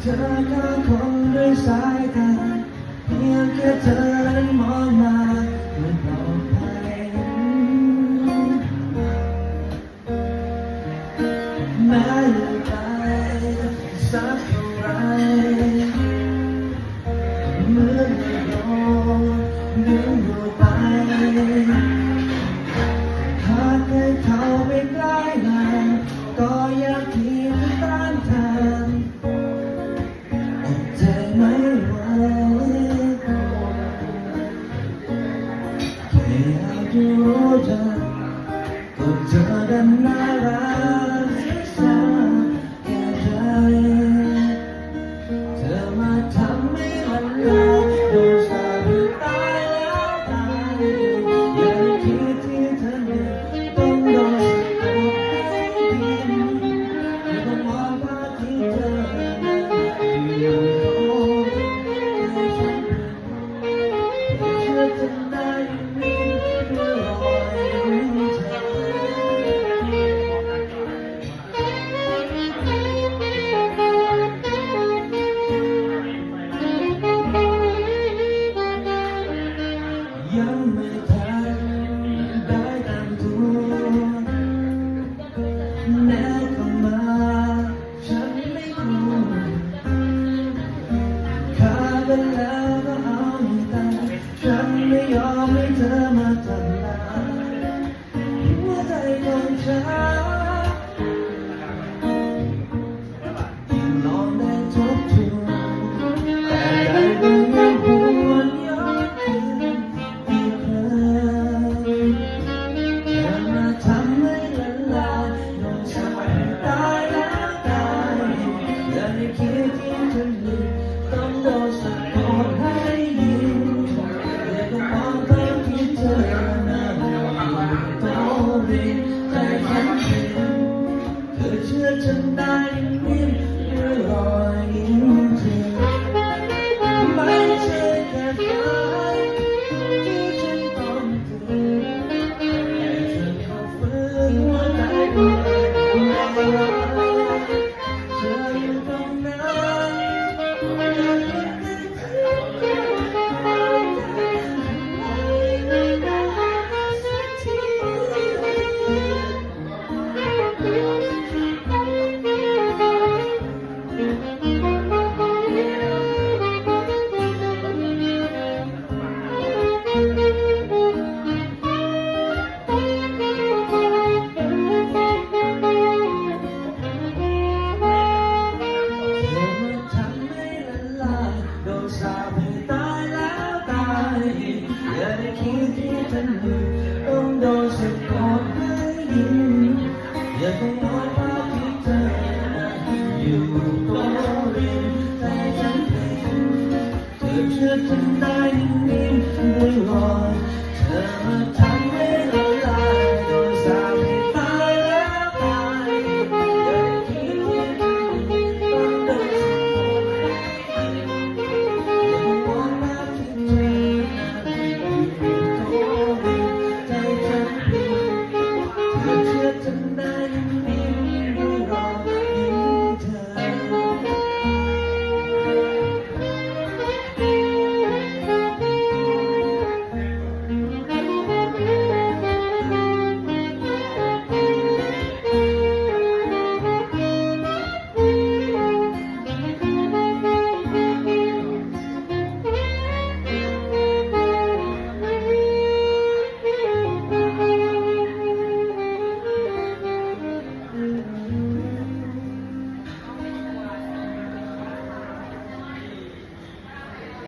เธอก็คงด้วยสายตาเพียงแค่เธอนั้นมองมามันปลอดภัยแม้อยู่ไกลสักเท่าไรเหมือนไม่โดนดึงดูไปหากให้เขาไม่ใกล้ แค่อยากจะรู้ ยังไม่ รอยยิ้มเธอไม่ใช่แค่ฝันที่ฉันต้องเจอแต่เธอเขาฝืนหัวใจไม่รักเธออยู่ตรงนั้น คิดที่เธอลืมต้องโดนสะกดให้ยินอย่าต้องมองภาพที่เธออยู่ตรงริมใต่ฉันเองเธอเชื่อฉันได้นิ่มๆด้วยรอเธอมาทำ